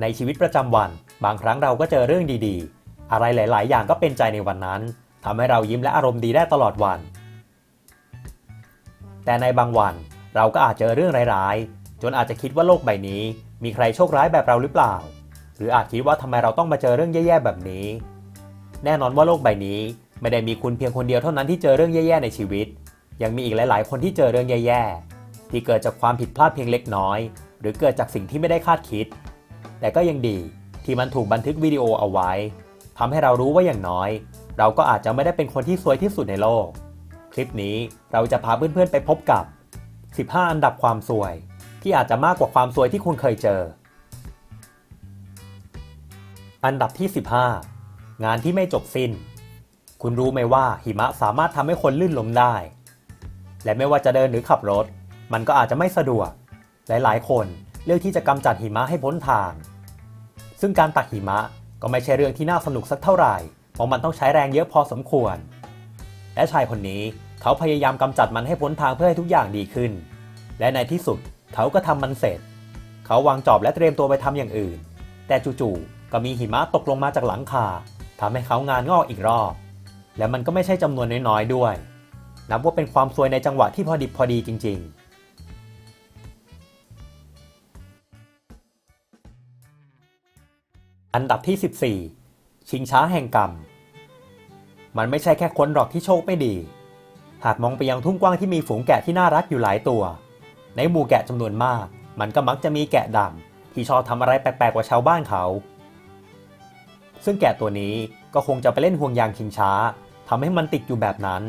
ในชีวิตประจำวัน บางครั้งเราก็เจอเรื่องดีๆ อะไรหลาย ๆ อย่างก็เป็นใจในวันนั้นทำให้เรายิ้มและอารมณ์ดีได้ตลอดวัน แต่ในบางวันเราก็อาจเจอเรื่องร้ายๆ จนอาจจะคิดว่าโลกใบนี้ มีใครโชคร้ายแบบเราหรือเปล่า หรืออาจคิดว่าทำไมเราต้องมาเจอเรื่องแย่ ๆ แบบนี้ แน่นอนว่าโลกใบนี้ไม่ได้มีคุณเพียงคนเดียวเท่านั้นที่เจอเรื่องแย่ๆในชีวิต ยังมีอีกหลาย ๆ คนที่เจอเรื่องแย่ ๆ ที่เกิดจากความผิดพลาดเพียงเล็กน้อย หรือเกิดจากสิ่งที่ไม่ได้คาดคิด แต่ก็ยังดีที่มันถูกบันทึกวิดีโอเอาไว้ทำให้เรารู้ว่าอย่างน้อย เราก็อาจจะไม่ได้เป็นคนที่สวยที่สุดในโลก คลิปนี้เราจะพาเพื่อนๆไปพบกับ 15 อันดับความสวย ที่อาจจะมากกว่าความสวยที่คุณเคยเจอ อันดับที่ 15 งานที่ไม่จบสิ้น คุณรู้ไหมว่าหิมะสามารถทำให้คนลื่นล้มได้ และไม่ว่าจะเดินหรือขับรถ มันก็อาจจะไม่สะดวก หลายๆ คน เลือกที่จะกำจัดหิมะให้พ้นทาง ซึ่งการตักหิมะก็ไม่ใช่เรื่องที่น่าสนุกสักเท่าไหร่เพราะมันต้องใช้แรงเยอะพอสมควร และชายคนนี้เขาพยายามกำจัดมันให้พ้นทางเพื่อให้ทุกอย่างดีขึ้น และในที่สุดเขาก็ทำมันเสร็จ เขาวางจอบและเตรียมตัวไปทำอย่างอื่น แต่จู่ๆก็มีหิมะตกลงมาจากหลังคาทำให้เขางานงอกอีกรอบ และมันก็ไม่ใช่จำนวนน้อยๆด้วย นับว่าเป็นความซวยในจังหวะที่พอดิบพอดีจริง ๆ อันดับที่ 14 ชิงช้าแห่งกรรม มันไม่ใช่แค่คนหรอกที่โชคไม่ดี หากมองไปยังทุ่งกว้างที่มีฝูงแกะที่น่ารักอยู่หลายตัว ในหมู่แกะจำนวนมาก มันก็มักจะมีแกะดำที่ชอบทำอะไรแปลกๆกว่าชาวบ้านเขา ซึ่งแกะตัวนี้ก็คงจะไปเล่นห่วงยางชิงช้าทำให้มันติดอยู่แบบนั้น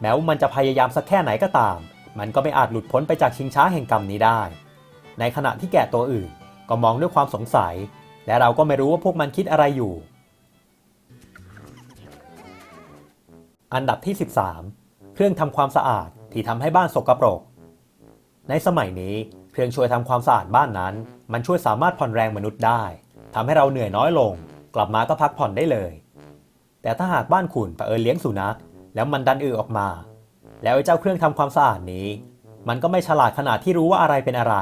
แม้ว่ามันจะพยายามสักแค่ไหนก็ตาม มันก็ไม่อาจหลุดพ้นไปจากชิงช้าแห่งกรรมนี้ได้ ในขณะที่แกะตัวอื่นก็มองด้วยความสงสัย และเราก็ไม่รู้ว่าพวกมันคิดอะไรอยู่ อันดับที่ 13 เครื่องทำความสะอาดที่ทำให้บ้านสกปรก ในสมัยนี้เครื่องช่วยทำความสะอาดบ้านนั้น มันช่วยสามารถผ่อนแรงมนุษย์ได้ทำให้เราเหนื่อยน้อยลง กลับมาก็พักผ่อนได้เลย แต่ถ้าหากบ้านคุณเผอิญเลี้ยงสุนัขแล้วมันดันอือออกมา แล้วไอ้เจ้าเครื่องทำความสะอาดนี้ มันก็ไม่ฉลาดขนาดที่รู้ว่าอะไรเป็นอะไร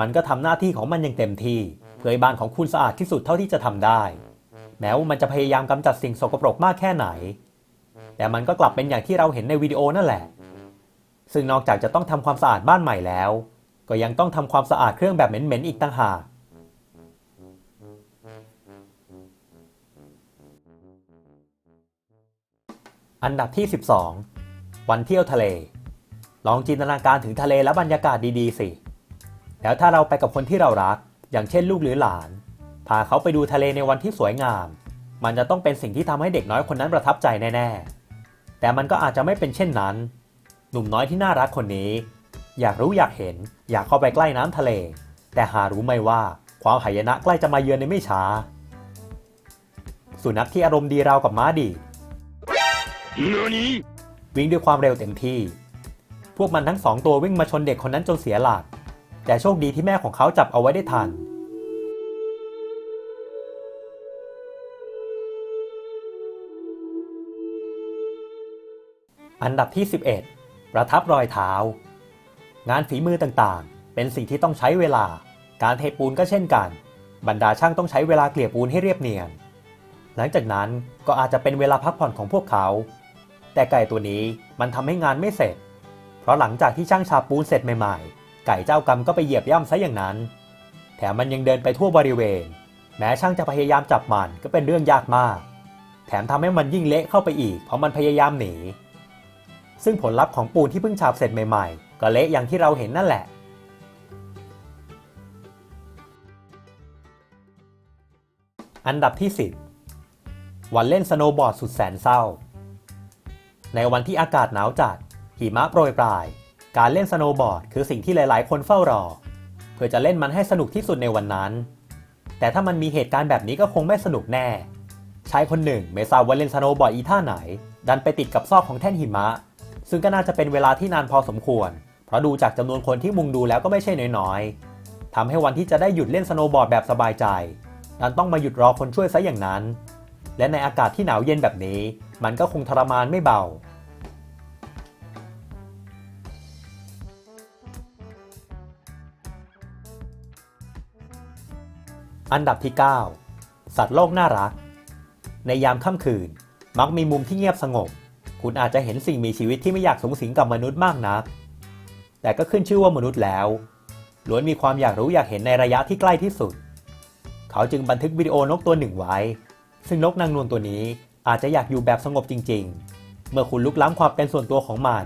มันก็ทำหน้าที่ของมันอย่างเต็มที่ พื่อให้บ้านของคุณสะอาดที่สุดเท่าที่จะทำได้ แม้ว่ามันจะพยายามกำจัดสิ่งสกปรกมากแค่ไหน แต่มันก็กลับเป็นอย่างที่เราเห็นในวิดีโอนั่นแหละ ซึ่งนอกจากจะต้องทำความสะอาดบ้านใหม่แล้ว ก็ยังต้องทำความสะอาดเครื่องแบบเหม็นๆอีกต่างหากอันดับที่ 12 วันเที่ยวทะเล ลองจินตนาการถึงทะเลและบรรยากาศดีๆสิ แล้วถ้าเราไปกับคนที่เรารัก อย่างเช่นลูกหรือหลาน พาเขาไปดูทะเลในวันที่สวยงาม มันจะต้องเป็นสิ่งที่ทำให้เด็กน้อยคนนั้นประทับใจแน่ๆ แต่มันก็อาจจะไม่เป็นเช่นนั้น หนุ่มน้อยที่น่ารักคนนี้ อยากรู้อยากเห็น อยากเข้าไปใกล้น้ำทะเล แต่หารู้ไหมว่าความหายนะใกล้จะมาเยือนในไม่ช้า สุนัขที่อารมณ์ดีราวกับม้าดีด何วิ่งด้วยความเร็วเต็มที่ พวกมันทั้งสองตัววิ่งมาชนเด็กคนนั้นจนเสียหลัก แต่โชคดีที่แม่ของเขาจับเอาไว้ได้ทัน อันดับที่ 11 ประทับรอยเท้า งานฝีมือต่างๆ เป็นสิ่งที่ต้องใช้เวลา การเทปูนก็เช่นกัน บรรดาช่างต้องใช้เวลาเกลี่ยปูนให้เรียบเนียน หลังจากนั้นก็อาจจะเป็นเวลาพักผ่อนของพวกเขา แต่ไก่ตัวนี้มันทำให้งานไม่เสร็จ เพราะหลังจากที่ช่างฉาบปูนเสร็จใหม่ๆ ไก่เจ้ากรรมก็ไปเหยียบย่ำซะอย่างนั้น แถมมันยังเดินไปทั่วบริเวณ แม้ช่างจะพยายามจับมันก็เป็นเรื่องยากมาก แถมทำให้มันยิ่งเละเข้าไปอีกเพราะมันพยายามหนี ซึ่งผลลัพธ์ของปูนที่เพิ่งฉาบเสร็จใหม่ๆ ก็เละอย่างที่เราเห็นนั่นแหละอันดับที่ 10 วันเล่นสโนว์บอร์ดสุดแสนเศร้า ในวันที่อากาศหนาวจัด หิมะโปรยปลาย การเล่นสโนว์บอร์ดคือสิ่งที่หลาย ๆ คนเฝ้ารอ เพื่อจะเล่นมันให้สนุกที่สุดในวันนั้น แต่ถ้ามันมีเหตุการณ์แบบนี้ก็คงไม่สนุกแน่ ชายคนหนึ่งไม่ทราบว่าเล่นสโนว์บอร์ดอีท่าไหน ดันไปติดกับซอกของแท่นหิมะ ซึ่งก็น่าจะเป็นเวลาที่นานพอสมควร เพราะดูจากจำนวนคนที่มุงดูแล้วก็ไม่ใช่น้อยๆทำให้วันที่จะได้หยุดเล่นสโนว์บอร์ดแบบสบายใจดันต้องมาหยุดรอคนช่วยซะอย่างนั้น และในอากาศที่หนาวเย็นแบบนี้ มันก็คงทรมานไม่เบา อันดับที่ 9 สัตว์โลกน่ารัก ในยามค่ำคืน มักมีมุมที่เงียบสงบ คุณอาจจะเห็นสิ่งมีชีวิตที่ไม่อยากสูงสิงกับมนุษย์มากนัก แต่ก็ขึ้นชื่อว่ามนุษย์แล้ว ล้วนมีความอยากรู้อยากเห็นในระยะที่ใกล้ที่สุด เขาจึงบันทึกวิดีโอนกตัวหนึ่งไว้ ซึ่งนกนางนวลตัวนี้อาจจะอยากอยู่แบบสงบจริง ๆ เมื่อคุณลุกล้ำความเป็นส่วนตัวของมัน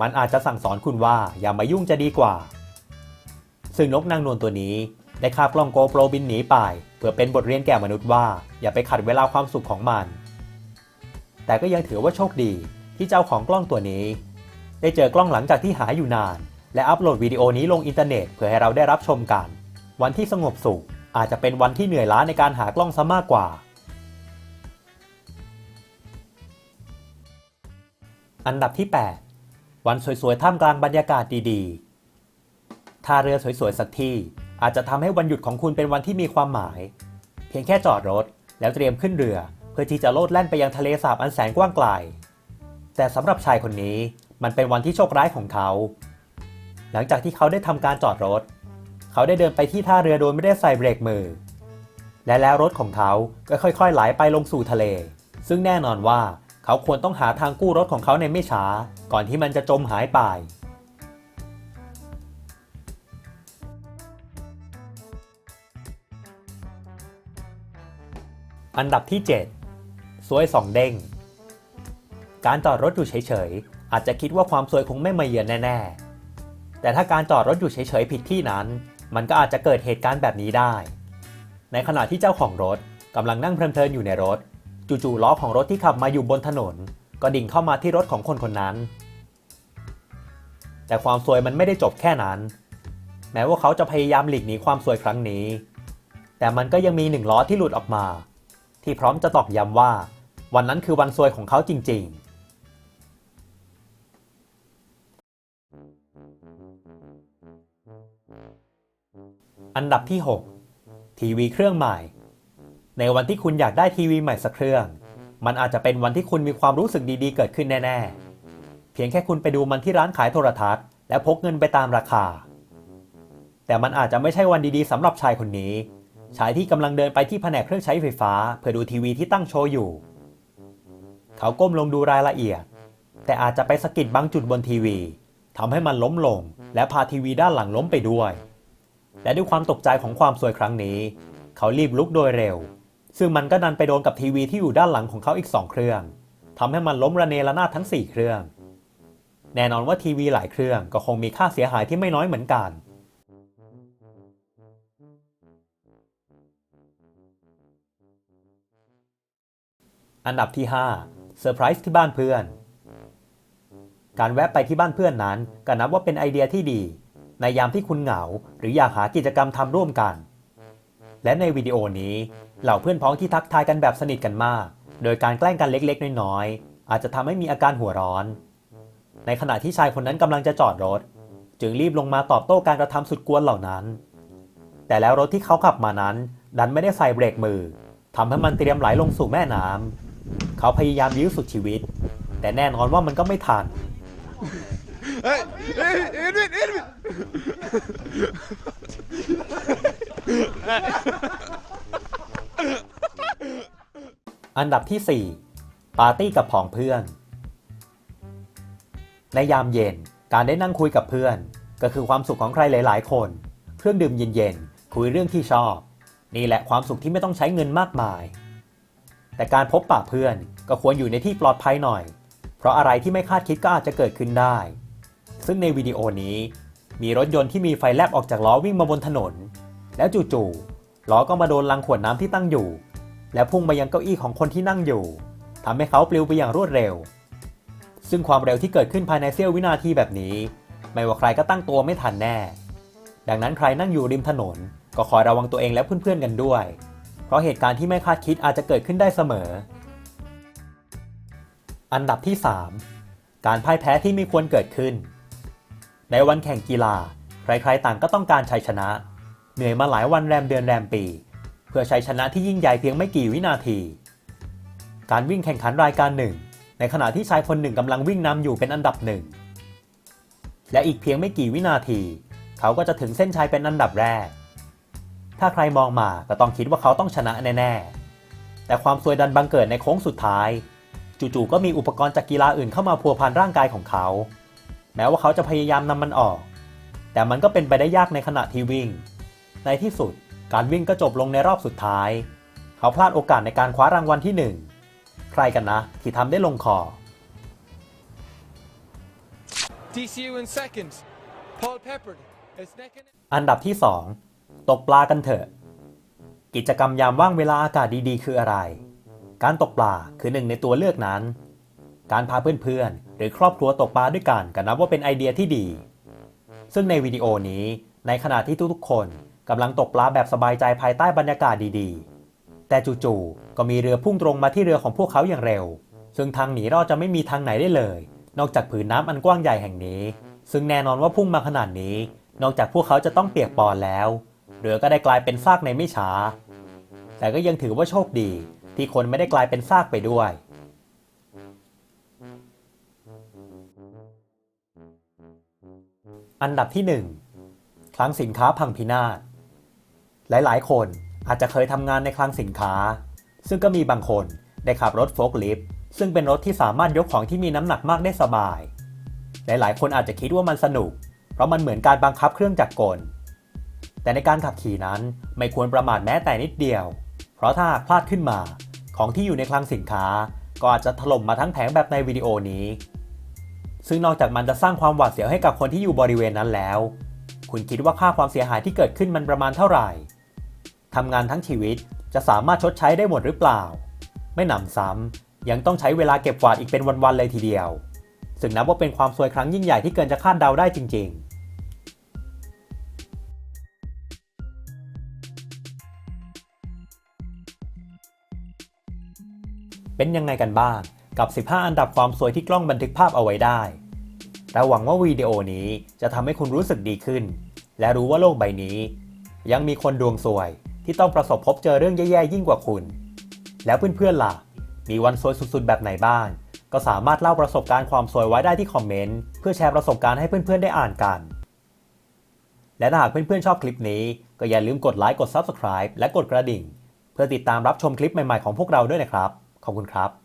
มันอาจจะสั่งสอนคุณว่าอย่ามายุ่งจะดีกว่า ซึ่งนกนางนวลตัวนี้ ได้คาบกล้องโกโปรบินหนีไป เพื่อเป็นบทเรียนแก่มนุษย์ว่า อย่าไปขัดเวลาความสุขของมัน แต่ก็ยังถือว่าโชคดีที่เจ้าของกล้องตัวนี้ ได้เจอกล้องหลังจากที่หาอยู่นาน และอัปโหลดวิดีโอนี้ลงอินเทอร์เน็ตเพื่อให้เราได้รับชมกัน วันที่สงบสุขอาจจะเป็นวันที่เหนื่อยล้าในการหากล้องซะมากกว่า อันดับที่ 8 วันสวยๆท่ามกลางบรรยากาศดีๆท่าเรือสวยๆสักที่ อาจจะทำให้วันหยุดของคุณเป็นวันที่มีความหมาย เพียงแค่จอดรถ แล้วเตรียมขึ้นเรือ เพื่อที่จะโลดแล่นไปยังทะเลสาบอันแสนกว้างไกล แต่สำหรับชายคนนี้มันเป็นวันที่โชคร้ายของเขา หลังจากที่เขาได้ทำการจอดรถ เขาได้เดินไปที่ท่าเรือโดยไม่ได้ใส่เบรกมือ และแล้วรถของเขาก็ค่อยๆไหลไปลงสู่ทะเล ซึ่งแน่นอนว่าเขาควรต้องหาทางกู้รถของเขาในไม่ช้า ก่อนที่มันจะจมหายไป อันดับที่ 7 สวยสองเด้ง การจอดรถอยู่เฉยๆ อาจจะคิดว่าความสวยคงไม่มาเยือนแน่ ๆ แต่ถ้าการจอดรถอยู่เฉยๆผิดที่นั้น มันก็อาจจะเกิดเหตุการณ์แบบนี้ได้ ในขณะที่เจ้าของรถกำลังนั่งเพลินๆอยู่ในรถ จู่ๆล้อของรถที่ขับมาอยู่บนถนน ก็ดิ่งเข้ามาที่รถของคนคนนั้น แต่ความสวยมันไม่ได้จบแค่นั้น แม้ว่าเขาจะพยายามหลีกหนีความสวยครั้งนี้ แต่มันก็ยังมีหนึ่งล้อที่หลุดออกมา ที่พร้อมจะตอกย้ำว่า วันนั้นคือวันซวยของเขาจริง ๆอันดับที่ 6 ทีวีเครื่องใหม่ ในวันที่คุณอยากได้ทีวีใหม่สักเครื่อง มันอาจจะเป็นวันที่คุณมีความรู้สึกดีๆ เกิดขึ้นแน่ ๆ เพียงแค่คุณไปดูมันที่ร้านขายโทรทัศน์ และพกเงินไปตามราคา แต่มันอาจจะไม่ใช่วันดีๆสำหรับชายคนนี้ ชายที่กำลังเดินไปที่แผนกเครื่องใช้ไฟฟ้า เพื่อดูทีวีที่ตั้งโชว์อยู่ เขาก้มลงดูรายละเอียด แต่อาจจะไปสะกิดบางจุดบนทีวีทำให้มันล้มลง และพาทีวีด้านหลังล้มไปด้วย และด้วยความตกใจของความสวยครั้งนี้ เขารีบลุกโดยเร็ว ซึ่งมันก็ดันไปโดนกับทีวีที่อยู่ด้านหลังของเขาอีกสองเครื่องทำให้มันล้มระเนระนาดทั้ง 4 เครื่อง แน่นอนว่าทีวีหลายเครื่องก็คงมีค่าเสียหายที่ไม่น้อยเหมือนกัน อันดับที่5เซอร์ไพรส์ที่บ้านเพื่อน การแวะไปที่บ้านเพื่อนนั้นก็นับว่าเป็นไอเดียที่ดี ในยามที่คุณเหงา หรืออยากหากิจกรรมทำร่วมกัน และในวิดีโอนี้เหล่าเพื่อนพ้องที่ทักทายกันแบบสนิทกันมาก โดยการแกล้งกันเล็กๆ น้อยๆ อาจจะทำให้มีอาการหัวร้อน ในขณะที่ชายคนนั้นกำลังจะจอดรถ จึงรีบลงมาตอบโต้การกระทำสุดกวนเหล่านั้น แต่แล้วรถที่เขาขับมานั้น ดันไม่ได้ใส่เบรกมือทำให้มันเตรียมไหลลงสู่แม่น้ำ เขาพยายามยื้อสุดชีวิต แต่แน่นอนว่ามันก็ไม่ทัน Hey, hey, Edwin, Edwin. อันดับที่ 4 ปาร์ตี้กับผองเพื่อน ในยามเย็นการได้นั่งคุยกับเพื่อน ก็คือความสุขของใครหลาย ๆ คน เครื่องดื่มเย็น ๆ คุยเรื่องที่ชอบ นี่แหละความสุขที่ไม่ต้องใช้เงินมากมาย แต่การพบปะเพื่อนก็ควรอยู่ในที่ปลอดภัยหน่อย เพราะอะไรที่ไม่คาดคิดก็อาจจะเกิดขึ้นได้ ซึ่งในวิดีโอนี้ มีรถยนต์ที่มีไฟแลบออกจากล้อวิ่งมาบนถนน แล้วจู่ๆล้อก็มาโดนลังขวดน้ำที่ตั้งอยู่ และพุ่งมายังเก้าอี้ของคนที่นั่งอยู่ทำให้เขาปลิวไปอย่างรวดเร็ว ซึ่งความเร็วที่เกิดขึ้นภายในเสี้ยววินาทีแบบนี้ ไม่ว่าใครก็ตั้งตัวไม่ทันแน่ ดังนั้นใครนั่งอยู่ริมถนน ก็คอยระวังตัวเองและเพื่อนๆกันด้วย ราะเหตุการณ์ที่ไม่คาดคิดอาจจะเกิดขึ้นได้เสมอ อันดับที่ 3 การพ่ายแพ้ที่ไม่ควรเกิดขึ้น ในวันแข่งกีฬา ใครๆต่างก็ต้องการชัยชนะ เหนื่อยมาหลายวันแรมเดือนแรมปี เพื่อชัยชนะที่ยิ่งใหญ่เพียงไม่กี่วินาที การวิ่งแข่งขันรายการหนึ่ง ในขณะที่ชายคนหนึ่งกำลังวิ่งนำอยู่เป็นอันดับหนึ่งและอีกเพียงไม่กี่วินาที เขาก็จะถึงเส้นชัยเป็นอันดับแรก ถ้าใครมองมาก็ต้องคิดว่าเขาต้องชนะแน่ๆ แต่ความซวยดันบังเกิดในโค้งสุดท้าย จู่ๆก็มีอุปกรณ์จากกีฬาอื่นเข้ามาพัวพันร่างกายของเขา แม้ว่าเขาจะพยายามนำมันออก แต่มันก็เป็นไปได้ยากในขณะที่วิ่ง ในที่สุดการวิ่งก็จบลงในรอบสุดท้าย เขาพลาดโอกาสในการคว้ารางวัลที่หนึ่งใครกันนะ ที่ทำได้ลงคอ DCU in seconds. Paul Peppard is neck and อันดับที่ 2 ตกปลากันเถอะ กิจกรรมยามว่างเวลาอากาศดีๆ คืออะไร การตกปลาคือหนึ่งในตัวเลือกนั้น การพาเพื่อนๆ หรือครอบครัวตกปลาด้วยกันก็นับว่าเป็นไอเดียที่ดี ซึ่งในวิดีโอนี้ในขณะที่ทุกๆ คนกำลังตกปลาแบบสบายใจภายใต้บรรยากาศดีๆ แต่จู่ๆ ก็มีเรือพุ่งตรงมาที่เรือของพวกเขาอย่างเร็ว ซึ่งทางหนีรอดจะไม่มีทางไหนได้เลย นอกจากผืนน้ำอันกว้างใหญ่แห่งนี้ ซึ่งแน่นอนว่าพุ่งมาขนาดนี้ นอกจากพวกเขาจะต้องเปียกปอนแล้ว เรือก็ได้กลายเป็นซากในไม่ช้า แต่ก็ยังถือว่าโชคดีที่คนไม่ได้กลายเป็นซากไปด้วยอันดับที่ 1 คลังสินค้าพังพินาศ หลายๆ คนอาจจะเคยทำงานในคลังสินค้า ซึ่งก็มีบางคนได้ขับรถโฟล์คลิฟต์ซึ่งเป็นรถที่สามารถยกของที่มีน้ำหนักมากได้สบาย หลายๆ คนอาจจะคิดว่ามันสนุก เพราะมันเหมือนการบังคับเครื่องจักรกล แต่ในการขับขี่นั้นไม่ควรประมาทแม้แต่นิดเดียว เพราะถ้าพลาดขึ้นมา ของที่อยู่ในคลังสินค้า ก็อาจจะถล่มมาทั้งแผงแบบในวิดีโอนี้ ซึ่งนอกจากมันจะสร้างความหวาดเสียวให้กับคนที่อยู่บริเวณนั้นแล้ว คุณคิดว่าค่าความเสียหายที่เกิดขึ้นมันประมาณเท่าไหร่ทำงานทั้งชีวิตจะสามารถชดใช้ได้หมดหรือเปล่า ไม่หนำซ้ำยังต้องใช้เวลาเก็บกวาดอีกเป็นวันๆเลยทีเดียว ซึ่งนับว่าเป็นความซวยครั้งยิ่งใหญ่ที่เกินจะคาดเดาได้จริง ๆ เป็นยังไงกันบ้าง กับ 15 อันดับความสวยที่กล้องบันทึกภาพเอาไว้ได้เราหวังว่าวิดีโอนี้จะทำให้คุณรู้สึกดีขึ้น และรู้ว่าโลกใบนี้ ยังมีคนดวงสวยที่ต้องประสบพบเจอเรื่องแย่ๆยิ่งกว่าคุณ แล้วเพื่อนๆล่ะ มีวันสวยสุดๆ แบบไหนบ้าง ก็สามารถเล่าประสบการณ์ความสวยไว้ได้ที่คอมเมนต์เพื่อแชร์ประสบการณ์ให้เพื่อนๆได้อ่านกัน และถ้าหากเพื่อนๆชอบคลิปนี้ ก็อย่าลืมกดไลค์กด Subscribe และกดกระดิ่ง เพื่อติดตามรับชมคลิปใหม่ๆของพวกเราด้วยนะครับ ขอบคุณครับ